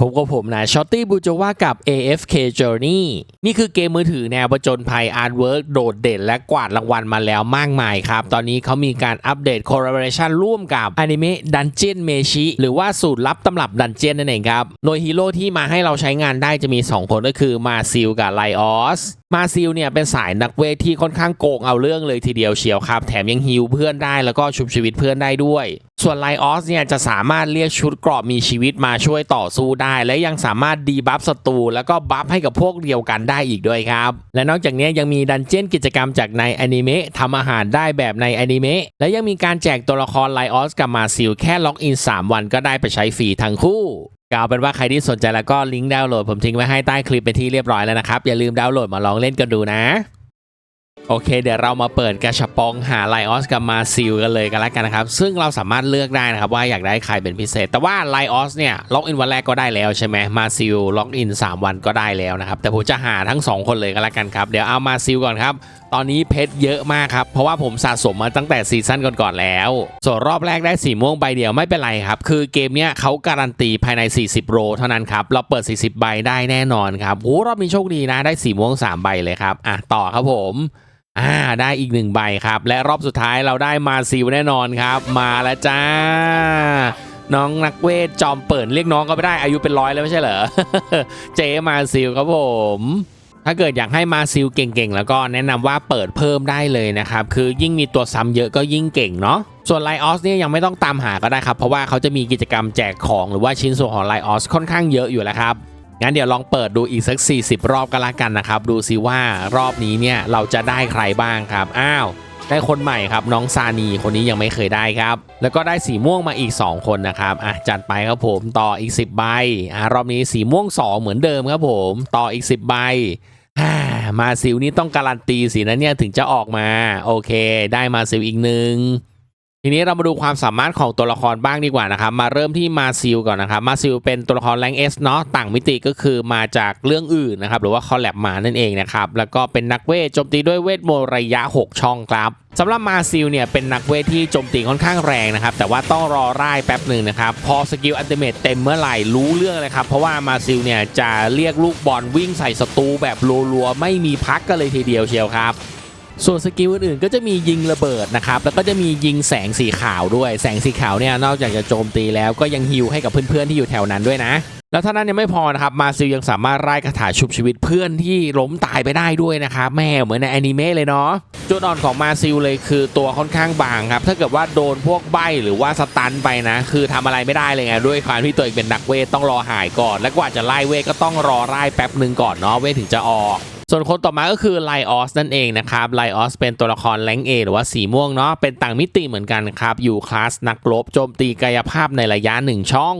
ผมกับผมนะชอตตี้บูโจว่ากับ AFK Journey นี่คือเกมมือถือแนวประจนภัยอาร์ตเวิร์กโดดเด่นและกวาดรางวัลมาแล้วมากมายครับ ตอนนี้เขามีการอัปเดต collaboration ร่วมกับอนิเมะ Dungeon Meshi หรือว่าสูตรลับตำรับดันเจียนนั่นเองครับ โดยฮีโร่ที่มาให้เราใช้งานได้จะมี 2 คนก็คือมาซิลกับไลออสมาซิลเนี่ยเป็นสายนักเวทที่ค่อนข้างโกงเอาเรื่องเลยทีเดียวเชียวครับ แถมยังฮิวเพื่อนได้แล้วก็ชุบชีวิตเพื่อนได้ด้วย ส่วนไลออสเนี่ยจะสามารถเรียกชุดเกราะมีชีวิตมาช่วยต่อสู้ได้ และยังสามารถดีบัฟศัตรูแล้วก็บัฟให้กับพวกเดียวกันได้อีกด้วยครับ และนอกจากนี้ยังมีดันเจี้ยนกิจกรรมจากในอนิเมะทำอาหารได้แบบในอนิเมะและยังมีการแจกตัวละครไลออสกับมาซิลแค่ล็อกอิน 3 วันก็ได้ไปใช้ฟรีทั้งคู่ก็เอาเป็นว่าใครที่สนใจแล้วก็ลิงก์ดาวน์โหลดผมทิ้งไว้ให้ใต้คลิปไปนที่เรียบร้อยแล้วนะครับอย่าลืมดาวน์โหลดมาลองเล่นกันดูนะ โอเค เดี๋ยวเรามาเปิดกระชับปองหาไลออสกับมาซิลกันเลยกันแล้วกันนะครับ ซึ่งเราสามารถเลือกได้นะครับว่าอยากได้ใครเป็นพิเศษ แต่ว่าไลออสเนี่ยล็อกอินวันแรกก็ได้แล้วใช่ไหมมาซิลล็อกอิน3 วันก็ได้แล้วนะครับ แต่ผมจะหาทั้ง 2 คนเลยกันแล้วกันครับ เดี๋ยวเอามาซิลก่อนครับตอนนี้เพชรเยอะมากครับ เพราะว่าผมสะสมมาตั้งแต่ซีซั่นก่อนๆแล้ว ส่วนรอบแรกได้สีม่วงใบเดียวไม่เป็นไรครับ คือเกมเนี้ยเขาการันตีภายใน 40 โรเท่านั้นครับ เราเปิด 40 ใบได้แน่นอนครับโอ้รอบนี้โชคดีนะได้สีม่วง 3 ใบเลยครับ อะ ต่อครับผม อ่าได้อีกหนึ่งใบครับ และรอบสุดท้ายเราได้มาซิลแน่นอนครับ มาแล้วจ้า น้องนักเวทจอมเปิดเรียกน้องก็ไม่ได้อายุเป็นร้อยแล้วไม่ใช่เหรอ เจมาซิลครับผมถ้าเกิดอยากให้มาซิลเก่งๆ แล้วก็แนะนำว่าเปิดเพิ่มได้เลยนะครับ คือยิ่งมีตัวซ้ำเยอะก็ยิ่งเก่งเนาะส่วนไลออสเนี่ยยังไม่ต้องตามหาก็ได้ครับ เพราะว่าเขาจะมีกิจกรรมแจกของหรือว่าชิ้นส่วนของไลออสค่อนข้างเยอะอยู่แล้วครับ งั้นเดี๋ยวลองเปิดดูอีกสัก 40 รอบกันละกันนะครับ ดูซิว่ารอบนี้เนี่ยเราจะได้ใครบ้างครับ อ้าวได้คนใหม่ครับน้องซานีคนนี้ยังไม่เคยได้ครับ แล้วก็ได้สีม่วงมาอีก 2 คนนะครับอะจัดไปครับผมต่ออีก 10 ใบอะรอบนี้สีม่วง 2 เหมือนเดิมครับผมต่ออีก 10 ใบอ่ามาซิลนี่ต้องการันตีสินะเนี่ยถึงจะออกมา โอเค ได้มาซิลอีกหนึ่ง ทีนี้เรามาดูความสามารถของตัวละครบ้างดีกว่านะครับ มาเริ่มที่มาซิลก่อนนะครับ มาซิลเป็นตัวละครแรงเอสเนาะต่างมิติก็คือมาจากเรื่องอื่นนะครับ หรือว่าคอลแลบมานั่นเองนะครับ แล้วก็เป็นนักเวทโจมตีด้วยเวทโมระยะ 6 ช่องครับสำหรับมาซิลเนี่ยเป็นนักเวทที่โจมตีค่อนข้างแรงนะครับ แต่ว่าต้องรอร่ายแป๊บหนึ่งนะครับ พอสกิลอัลติเมตเต็มเมื่อไหร่รู้เรื่องเลยครับ เพราะว่ามาซิลเนี่ยจะเรียกลูกบอลวิ่งใส่ศัตรูแบบรัวๆไม่มีพักกันเลยทีเดียวเชียวครับ ส่วนสกิลอื่นๆก็จะมียิงระเบิดนะครับแล้วก็จะมียิงแสงสีขาวด้วยแสงสีขาวเนี่ยนอกจากจะโจมตีแล้วก็ยังฮิวให้กับเพื่อนๆที่อยู่แถวนั้นด้วยนะ แล้วท่านั้นยังไม่พอนะครับมาซิลยังสามารถไล่คาถาชุบชีวิตเพื่อนที่ล้มตายไปได้ด้วยนะครับแม่เหมือนในอนิเมะเลยเนาะจุดอ่อนของมาซิลเลยคือตัวค่อนข้างบางครับถ้าเกิดว่าโดนพวกใบหรือว่าสตันไปนะ คือทำอะไรไม่ได้เลยไงด้วยความที่ตัวเองเป็นนักเวทต้องรอหายก่อน และกว่าจะไล่เวทก็ต้องรอไล่แป๊บหนึ่งก่อนเนาะเวทถึงจะออก ส่วนคนต่อมาก็คือไลออสนั่นเองนะครับไลออสเป็นตัวละครแรงเอหรือว่าสีม่วงเนาะเป็นต่างมิติเหมือนกันครับ อยู่คลาสนักรบโจมตีกายภาพในระยะหนึ่งช่อง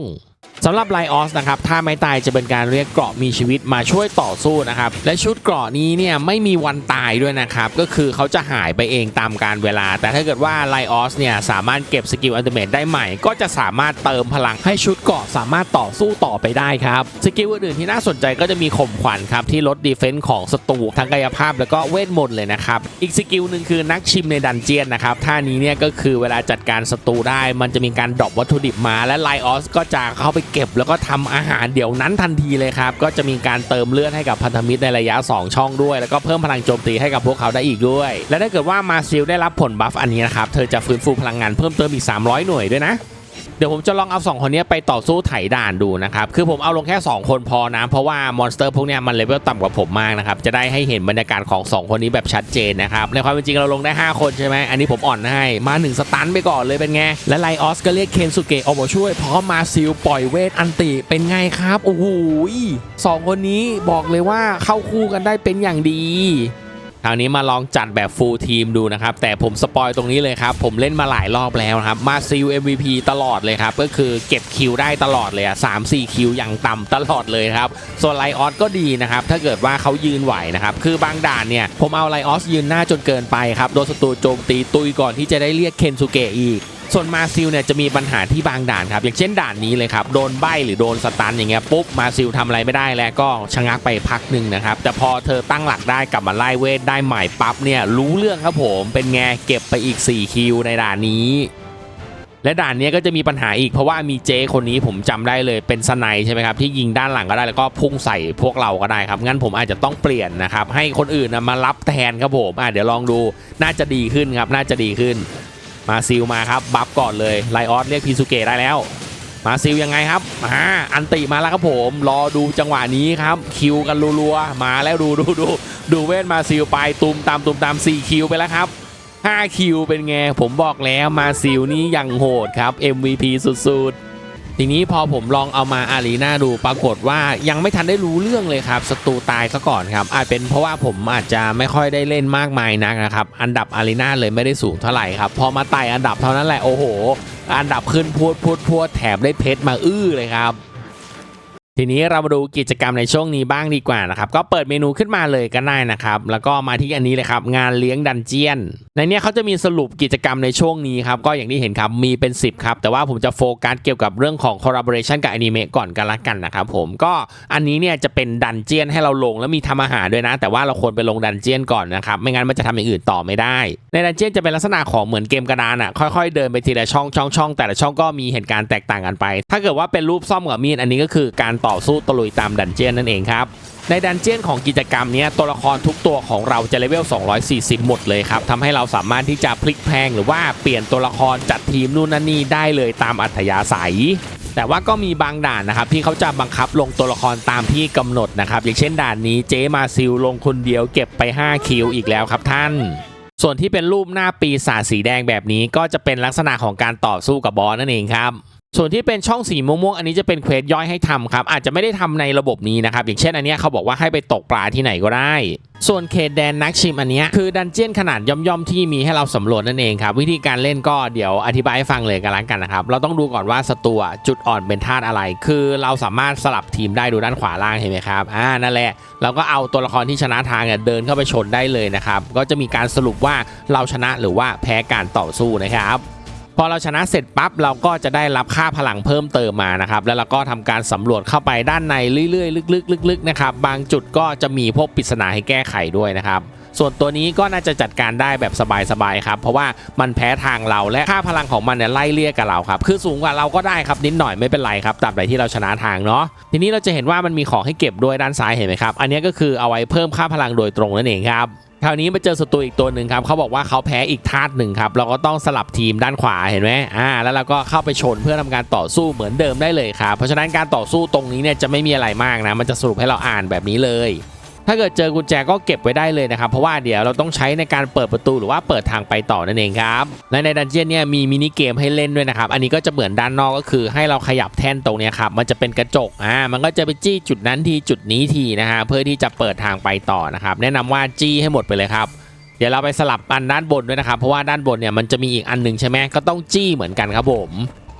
สำหรับไลออสนะครับถ้าไม่ตายจะเป็นการเรียกเกราะมีชีวิตมาช่วยต่อสู้นะครับและชุดเกราะนี้เนี่ยไม่มีวันตายด้วยนะครับก็คือเขาจะหายไปเองตามการเวลา แต่ถ้าเกิดว่าไลออสเนี่ยสามารถเก็บสกิลอัลติเมทได้ใหม่ ก็จะสามารถเติมพลังให้ชุดเกราะสามารถต่อสู้ต่อไปได้ครับสกิลอื่นๆที่น่าสนใจก็จะมีข่มขวัญครับที่ลดดีเฟนส์ของศัตรูทั้งกายภาพแล้วก็เวทมนต์เลยนะครับอีกสกิลหนึ่งคือนักชิมในดันเจียนนะครับท่านี้เนี่ยก็คือเวลาจัดการศัตรูได้ มันจะมีการดรอปวัตถุดิบมาและไลออสก็จะเข้าไปเก็บแล้วก็ทำอาหารเดี๋ยวนั้นทันทีเลยครับ ก็จะมีการเติมเลือดให้กับพันธมิตรในระยะ 2 ช่องด้วย แล้วก็เพิ่มพลังโจมตีให้กับพวกเขาได้อีกด้วย และถ้าเกิดว่ามาซิลได้รับผลบัฟอันนี้นะครับ เธอจะฟื้นฟูพลังงานเพิ่มเติมอีก 300 หน่วยด้วยนะ เดี๋ยวผมจะลองเอา 2 คนนี้ไปต่อสู้ไถด่านดูนะครับ คือผมเอาลงแค่ 2 คนพอนะ เพราะว่ามอนสเตอร์พวกนี้มันเลเวลต่ำกว่าผมมากนะครับ จะได้ให้เห็นบรรยากาศของ 2 คนนี้แบบชัดเจนนะครับ ในความเป็นจริงเราลงได้ 5 คนใช่ไหม อันนี้ผมอ่อนให้ มา 1 สตันไปก่อนเลยเป็นไง และไลออสก็เรียกเคนสุเกะออกมาช่วย พร้อมมาซิลปล่อยเวทอันติ เป็นไงครับ โอ้โหสองคนนี้บอกเลยว่าเข้าคู่กันได้เป็นอย่างดี คราวนี้มาลองจัดแบบฟูลทีมดูนะครับ แต่ผมสปอยตรงนี้เลยครับ ผมเล่นมาหลายรอบแล้วครับ มาซิล MVP ตลอดเลยครับ ก็คือเก็บคิวได้ตลอดเลยอะสามสี่คิวอย่างต่ำตลอดเลยครับส่วนไลออสก็ดีนะครับ ถ้าเกิดว่าเขายืนไหวนะครับ คือบางด่านเนี่ย ผมเอาไลออสยืนหน้าจนเกินไปครับ โดนศัตรูโจมตีตุยก่อนที่จะได้เรียกเคนสุเกะอีก ส่วนมาซิลเนี่ยจะมีปัญหาที่บางด่านครับ อย่างเช่นด่านนี้เลยครับ โดนใบหรือโดนสตันอย่างเงี้ยปุ๊บมาซิลทำอะไรไม่ได้แล้วก็ชะงักไปพักหนึ่งนะครับ แต่พอเธอตั้งหลักได้กลับมาไล่เวทได้ใหม่ปั๊บเนี่ยรู้เรื่องครับผมเป็นไงเก็บไปอีก 4 คิวในด่านนี้และด่านนี้ก็จะมีปัญหาอีกเพราะว่ามีเจคนนี้ผมจำได้เลยเป็นสไนใช่ไหมครับที่ยิงด้านหลังก็ได้แล้วก็พุ่งใส่พวกเราก็ได้ครับ งั้นผมอาจจะต้องเปลี่ยนนะครับให้คนอื่นมารับแทนครับผมอะเดี๋ยวลองดูน่าจะดีขึ้นครับน่าจะดีขึ้น มาซิลมาครับบัฟก่อนเลยไลออสเรียกพีซูเกะได้แล้ว มาซิลยังไงครับมาอันติมาแล้วครับผมรอดูจังหวะนี้ครับคิวกันรัวๆมาแล้วดูดูดูดูเวทมาซิลไปตุมตามตุมตาม4คิวไปแล้วครับ5คิวเป็นไงผมบอกแล้วมาซิลนี่ยังโหดครับ MVP สุดๆ ทีนี้พอผมลองเอามาอารีนาดูปรากฏว่ายังไม่ทันได้รู้เรื่องเลยครับศัตรูตายซะก่อนครับ อาจเป็นเพราะว่าผมอาจจะไม่ค่อยได้เล่นมากมายนักนะครับ อันดับอารีนาเลยไม่ได้สูงเท่าไหร่ครับ พอมาไต่อันดับเท่านั้นแหละโอ้โห อันดับขึ้นพวดพวดพวดแถบได้เพชรมาอื้อเลยครับ ทีนี้เรามาดูกิจกรรมในช่วงนี้บ้างดีกว่านะครับก็เปิดเมนูขึ้นมาเลยก็ได้นะครับแล้วก็มาที่อันนี้เลยครับงานเลี้ยงดันเจียน ในนี้เขาจะมีสรุปกิจกรรมในช่วงนี้ครับก็อย่างที่เห็นครับมีเป็น 10ครับแต่ว่าผมจะโฟกัสเกี่ยวกับเรื่องของ collaboration กับอนิเมะก่อนกันละกันนะครับผมก็อันนี้เนี่ยจะเป็นดันเจียนให้เราลงแล้วมีทำอาหารด้วยนะ แต่ว่าเราควรไปลงดันเจียนก่อนนะครับไม่งั้นมันจะทำอย่างอื่นต่อไม่ได้ ในดันเจียนจะเป็นลักษณะของเหมือนเกมกระดานอะค่อยๆเดินไปทีละช่องช่องช่องแต่ละช่องก็มีเหตุการณ์แตกต่างกันไป ถ้าเกิดว่าเป็นรูปซ่อมกับมีดอันนี้ก็คือการต่อ่อสู้ตะลุยตามดันเจียนนั่นเองครับในดันเจียนของกิจกรรมนี้ตัวละครทุกตัวของเราจะเลเวล 240 หมดเลยครับทำให้เราสามารถที่จะพลิกแพลงหรือว่าเปลี่ยนตัวละครจัดทีมนู่นนั่นนี่ได้เลยตามอัธยาศัย แต่ว่าก็มีบางด่านนะครับที่เขาจะบังคับลงตัวละครตามที่กำหนดนะครับอย่างเช่นด่านนี้เจมาซิลลงคนเดียวเก็บไป 5 คิวอีกแล้วครับท่านส่วนที่เป็นรูปหน้าปีศาจสีแดงแบบนี้ก็จะเป็นลักษณะของการต่อสู้กับบอสนั่นเองครับ ส่วนที่เป็นช่องสีม่วงๆอันนี้จะเป็นเควสย่อยให้ทำครับ อาจจะไม่ได้ทำในระบบนี้นะครับ อย่างเช่นอันนี้เขาบอกว่าให้ไปตกปลาที่ไหนก็ได้ ส่วนเขตแดนนักชิมอันนี้คือดันเจียนขนาดย่อมๆ ที่มีให้เราสำรวจนั่นเองครับ วิธีการเล่นก็เดี๋ยวอธิบายให้ฟังเลยกันละกันนะครับ เราต้องดูก่อนว่าศัตรูจุดอ่อนเป็นธาตุอะไร คือเราสามารถสลับทีมได้ดูด้านขวาล่างเห็นไหมครับอ่านั่นแหละเราก็เอาตัวละครที่ชนะทางเนี่ยเดินเข้าไปชนได้เลยนะครับก็จะมีการสรุปว่าเราชนะหรือว่าแพ้การต่อสู้นะครับ พอเราชนะเสร็จปั๊บเราก็จะได้รับค่าพลังเพิ่มเติมมานะครับ แล้วเราก็ทำการสำรวจเข้าไปด้านในเรื่อยๆลึกๆลึกๆนะครับบางจุดก็จะมีพวกปริศนาให้แก้ไขด้วยนะครับส่วนตัวนี้ก็น่าจะจัดการได้แบบสบายๆครับ เพราะว่ามันแพ้ทางเราและค่าพลังของมันเนี่ยไล่เลี่ยกับเราครับ คือสูงกว่าเราก็ได้ครับนิดหน่อยไม่เป็นไรครับตราบใดที่เราชนะทางเนาะทีนี้เราจะเห็นว่ามันมีของให้เก็บด้วยด้านซ้ายเห็นไหมครับ อันนี้ก็คือเอาไว้เพิ่มค่าพลังโดยตรงนั่นเองครับ คราวนี้มาเจอศัตรูอีกตัวหนึ่งครับเขาบอกว่าเขาแพ้อีกธาตุหนึ่งครับเราก็ต้องสลับทีมด้านขวาเห็นไหมอ่าแล้วเราก็เข้าไปชนเพื่อทำการต่อสู้เหมือนเดิมได้เลยครับเพราะฉะนั้นการต่อสู้ตรงนี้เนี่ยจะไม่มีอะไรมากนะมันจะสรุปให้เราอ่านแบบนี้เลย ถ้าเกิดเจอกุญแจก็เก็บไว้ได้เลยนะครับ เพราะว่าเดี๋ยวเราต้องใช้ในการเปิดประตูหรือว่าเปิดทางไปต่อนั่นเองครับ และในดันเจียนเนี่ยมีมินิเกมให้เล่นด้วยนะครับ อันนี้ก็จะเหมือนด้านนอกก็คือ ให้เราขยับแท่นตรงนี้ครับมันจะเป็นกระจกอ่ามันก็จะไปจี้จุดนั้นทีจุดนี้ทีนะฮะเพื่อที่จะเปิดทางไปต่อนะครับแนะนำว่าจี้ให้หมดไปเลยครับเดี๋ยวเราไปสลับอันด้านบนด้วยนะครับ เพราะว่าด้านบนเนี่ยมันจะมีอีกอันหนึ่งใช่ไหมก็ต้องจี้เหมือนกันครับผม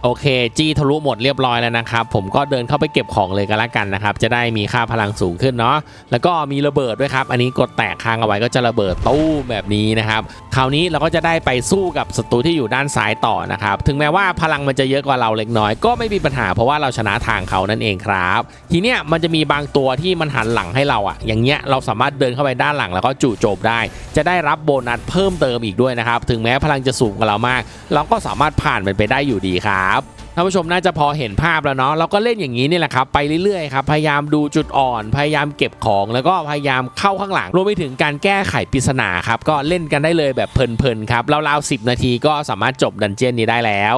โอเค จี้ทะลุหมดเรียบร้อยแล้วนะครับ ผมก็เดินเข้าไปเก็บของเลยก็แล้วกันนะครับ จะได้มีค่าพลังสูงขึ้นเนาะแล้วก็มีระเบิดด้วยครับ อันนี้กดแตกค้างเอาไว้ก็จะระเบิดตู้แบบนี้นะครับ คราวนี้เราก็จะได้ไปสู้กับศัตรูที่อยู่ด้านซ้ายต่อนะครับ ถึงแม้ว่าพลังมันจะเยอะกว่าเราเล็กน้อยก็ไม่มีปัญหาเพราะว่าเราชนะทางเขานั่นเองครับ ทีเนี้ยมันจะมีบางตัวที่มันหันหลังให้เราอะอย่างเงี้ยเราสามารถเดินเข้าไปด้านหลังแล้วก็จู่โจมได้ จะได้รับโบนัสเพิ่มเติมอีกด้วยนะครับถึงแม้พลังจะสูงกว่าเรามาก เราก็สามารถผ่านมันไปได้อยู่ดีครับท่านผู้ชมน่าจะพอเห็นภาพแล้วเนาะเราก็เล่นอย่างนี้นี่แหละครับไปเรื่อยๆครับพยายามดูจุดอ่อน พยายามเก็บของแล้วก็พยายามเข้าข้างหลังรวมไปถึงการแก้ไขปริศนาครับก็เล่นกันได้เลยแบบเพลินๆครับราวๆ10 นาทีก็สามารถจบดันเจียนนี้ได้แล้ว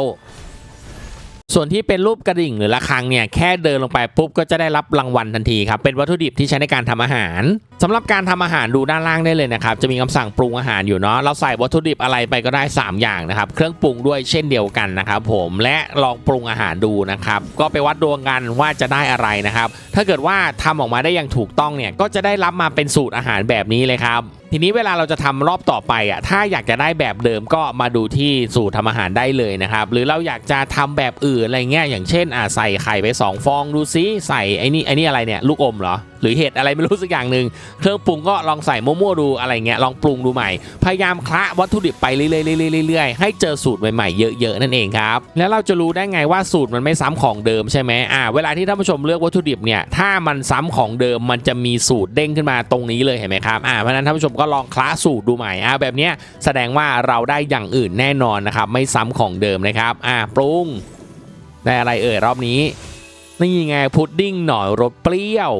ส่วนที่เป็นรูปกระดิ่งหรือระฆังเนี่ยแค่เดินลงไปปุ๊บก็จะได้รับรางวัลทันทีครับเป็นวัตถุดิบที่ใช้ในการทำอาหารสำหรับการทำอาหารดูด้านล่างได้เลยนะครับจะมีคำสั่งปรุงอาหารอยู่เนาะเราใส่วัตถุดิบอะไรไปก็ได้ 3 อย่างนะครับเครื่องปรุงด้วยเช่นเดียวกันนะครับผมและลองปรุงอาหารดูนะครับก็ไปวัดดวงกันว่าจะได้อะไรนะครับถ้าเกิดว่าทำออกมาได้อย่างถูกต้องเนี่ยก็จะได้รับมาเป็นสูตรอาหารแบบนี้เลยครับ ทีนี้เวลาเราจะทำรอบต่อไปอะถ้าอยากจะได้แบบเดิมก็มาดูที่สูตรทำอาหารได้เลยนะครับ หรือเราอยากจะทำแบบอื่นอะไรเงี้ยอย่างเช่นอะใส่ไข่ไป 2 ฟองดูซิใส่ไอ้นี่ไอ้นี่อะไรเนี่ยลูกอมเหรอ หรือเห็ดอะไรไม่รู้สักอย่างหนึ่งเครื่องปรุงก็ลองใส่มั่วๆดูอะไรเงี้ยลองปรุงดูใหม่ พยายามคละวัตถุดิบไปเรื่อยๆเรื่อยๆให้เจอสูตรใหม่ๆเยอะๆนั่นเองครับแล้วเราจะรู้ได้ไงว่าสูตรมันไม่ซ้ำของเดิมใช่ไหมอ่าเวลาที่ท่านผู้ชมเลือกวัตถุดิบเนี่ยถ้ามันซ้ำของเดิมมันจะมีสูตรเด้งขึ้นมาตรงนี้เลยเห็นไหมครับอ่าเพราะฉะนั้นท่านผู้ชมก็ลองคละสูตรดูใหม่อ่าแบบเนี้ยแสดงว่าเราได้อย่างอื่นแน่นอนนะครับไม่ซ้ำของเดิมนะครับอ่าปรุงได้อะไรเอ่ยรอบนี้นี่ไงพุดดิ้งหน่อยรสเปรี้ยว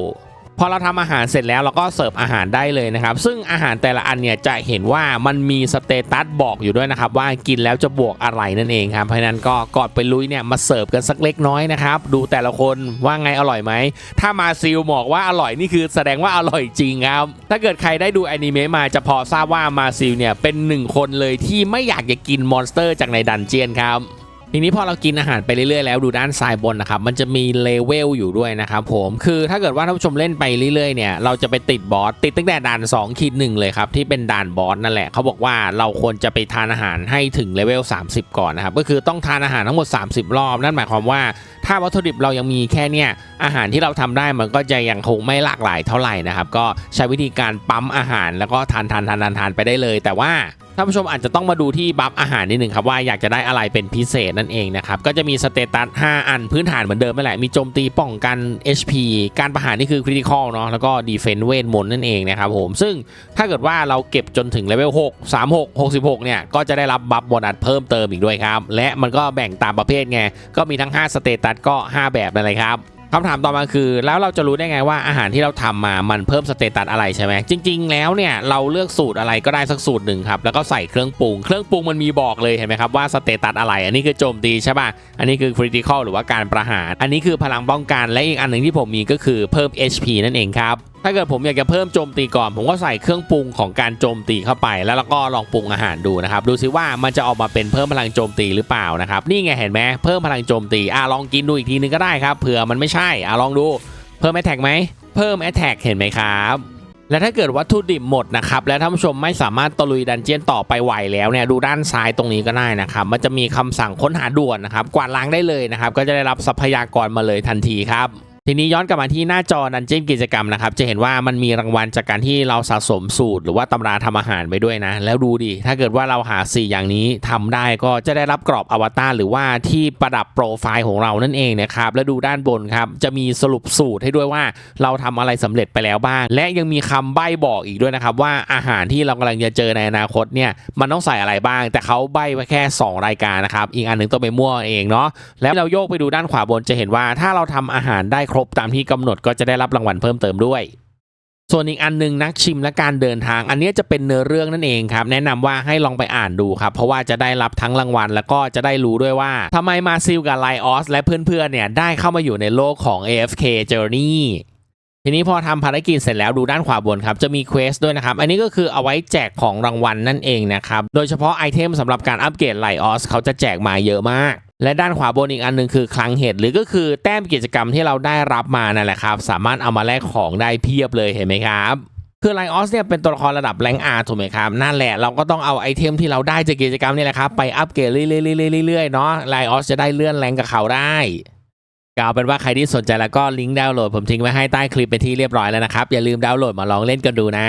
อเราทำอาหารเสร็จแล้วเราก็เสิร์ฟอาหารได้เลยนะครับ ซึ่งอาหารแต่ละอันเนี่ยจะเห็นว่ามันมีสเตตัสบอกอยู่ด้วยนะครับ ว่ากินแล้วจะบวกอะไรนั่นเองครับ เพราะฉะนั้นก็ก่อนไปลุยเนี่ยมาเสิร์ฟกันสักเล็กน้อยนะครับ ดูแต่ละคนว่าไงอร่อยไหม ถ้ามาซิลบอกว่าอร่อยนี่คือแสดงว่าอร่อยจริงครับ ถ้าเกิดใครได้ดูอนิเมะมาจะพอทราบว่ามาซิลเนี่ยเป็นหนึ่งคนเลยที่ไม่อยากจะกินมอนสเตอร์จากในดันเจียนครับ ทีนี้พอเรากินอาหารไปเรื่อยๆแล้วดูด้านซ้ายบนนะครับมันจะมีเลเวลอยู่ด้วยนะครับผมคือถ้าเกิดว่าท่านผู้ชมเล่นไปเรื่อยๆเนี่ยเราจะไปติดบอสติดตั้งแต่ด่าน2ขีดหนึ่งเลยครับที่เป็นด่านบอสนั่นแหละเขาบอกว่าเราควรจะไปทานอาหารให้ถึงเลเวล30 ก่อนนะครับก็คือต้องทานอาหารทั้งหมด 30 รอบ นั่นหมายความว่าถ้าวัตถุดิบเรายังมีแค่เนี่ยอาหารที่เราทำได้มันก็จะยังคงไม่หลากหลายเท่าไหร่นะครับก็ใช้วิธีการปั๊มอาหารแล้วก็ทานทานทานทานทานไปได้เลย แต่ว่า ท่านผู้ชมอาจจะต้องมาดูที่บัฟอาหารนิดหนึ่งครับว่าอยากจะได้อะไรเป็นพิเศษนั่นเองนะครับก็จะมีสเตตัส 5 อันพื้นฐานเหมือนเดิมนั่นแหละมีโจมตีป้องกัน HP การประหารนี่คือคริติคอลเนาะแล้วก็ดีเฟนเวทมนต์นั่นเองนะครับผมซึ่งถ้าเกิดว่าเราเก็บจนถึงเลเวล6 36 66 เนี่ย ก็จะได้รับบัฟโบนัสเพิ่มเติมอีกด้วยครับ และมันก็แบ่งตามประเภทไงก็มีทั้ง 5 สเตตัสก็ 5 แบบนั่นเลยครับ คำถามต่อมาคือ แล้วเราจะรู้ได้ไงว่าอาหารที่เราทำมามันเพิ่มสเตตัสอะไรใช่ไหมจริง ๆ แล้วเนี่ยเราเลือกสูตรอะไรก็ได้สักสูตรหนึ่งครับแล้วก็ใส่เครื่องปรุงเครื่องปรุงมันมีบอกเลยเห็นไหมครับว่าสเตตัสอะไร อันนี้คือโจมตีใช่ป่ะอันนี้คือคริติคอลหรือว่าการประหาร อันนี้คือพลังป้องกันและอีกอันหนึ่งที่ผมมีก็คือเพิ่ม HP นั่นเองครับถ้าเกิดผมอยากจะเพิ่มโจมตีก่อน ผมก็ใส่เครื่องปรุงของการโจมตีเข้าไป แล้วเราก็ลองปรุงอาหารดูนะครับดูซิว่ามันจะออกมาเป็นเพิ่มพลังโจมตีหรือเปล่านะครับนี่ไงเห็นไหมเพิ่มพลังโจมตีอะลองกินดูอีกทีนึงก็ได้ครับเผื่อมันไม่ใช่อะลองดูเพิ่มแอตแทกไหมเพิ่มแอตแทกเห็นไหมครับและถ้าเกิดวัตถุดิบหมดนะครับและท่านผู้ชมไม่สามารถตะลุยดันเจียนต่อไปไหวแล้วเนี่ยดูด้านซ้ายตรงนี้ก็ได้นะครับ มันจะมีคำสั่งค้นหาด่วนนะครับ กวาดล้างได้เลยนะครับ ก็จะได้รับทรัพยากรมาเลยทันทีครับ ทีนี้ย้อนกลับมาที่หน้าจอดันเจียนกิจกรรมนะครับ จะเห็นว่ามันมีรางวัลจากการที่เราสะสมสูตร หรือว่าตำราทำอาหารไปด้วยนะ แล้วดูดิ ถ้าเกิดว่าเราหา 4 อย่างนี้ทำได้ก็จะได้รับกรอบอวตารหรือว่าที่ประดับโปรไฟล์ของเรานั่นเองนะครับ แล้วดูด้านบนครับ จะมีสรุปสูตรให้ด้วยว่าเราทำอะไรสำเร็จไปแล้วบ้าง และยังมีคำใบ้บอกอีกด้วยนะครับว่าอาหารที่เรากำลังจะเจอในอนาคตเนี่ยมันต้องใส่อะไรบ้าง แต่เขาใบ้ไว้แค่ 2 รายการนะครับอีกอันหนึงต้องไปมั่วเองเนาะแล้วเราโยกไปดูด้านขวาบนจะเห็นว่าถ้าเราทำอาหารได้ครบตามที่กำหนดก็จะได้รับรางวัลเพิ่มเติมด้วย ส่วนอีกอันหนึงนักชิมและการเดินทาง อันนี้จะเป็นเนื้อเรื่องนั่นเองครับ แนะนำว่าให้ลองไปอ่านดูครับ เพราะว่าจะได้รับทั้งรางวัล แล้วก็จะได้รู้ด้วยว่าทำไมมาซิลกับไลออสและเพื่อนๆเนี่ยได้เข้ามาอยู่ในโลกของ AFK Journey ทีนี้พอทำภารกิจเสร็จแล้วดูด้านขวาบนครับ จะมีเควสด้วยนะครับ อันนี้ก็คือเอาไว้แจกของรางวัลนั่นเองนะครับ โดยเฉพาะไอเทมสำหรับการอัปเกรดไลออสเขาจะแจกมาเยอะมาก และด้านขวาบนอีกอันหนึ่งคือคลังเห็ดหรือก็คือแต้มกิจกรรมที่เราได้รับมานั่นแหละครับ สามารถเอามาแลกของได้เพียบเลยเห็นไหมครับคือไลออสเนี่ยเป็นตัวละครระดับแรงอาร์ถูกไหมครับ นั่นแหละเราก็ต้องเอาไอเทมที่เราได้จากกิจกรรมนี่แหละครับ ไปอัปเกรดเรื่อยๆๆๆๆเนาะไลออสจะได้เลื่อนแรงกับเขาได้ก็เอาเป็นว่าใครที่สนใจแล้วก็ลิงก์ดาวน์โหลดผมทิ้งไว้ให้ใต้คลิปเป็นที่เรียบร้อยแล้วนะครับ อย่าลืมดาวน์โหลดมาลองเล่นกันดูนะ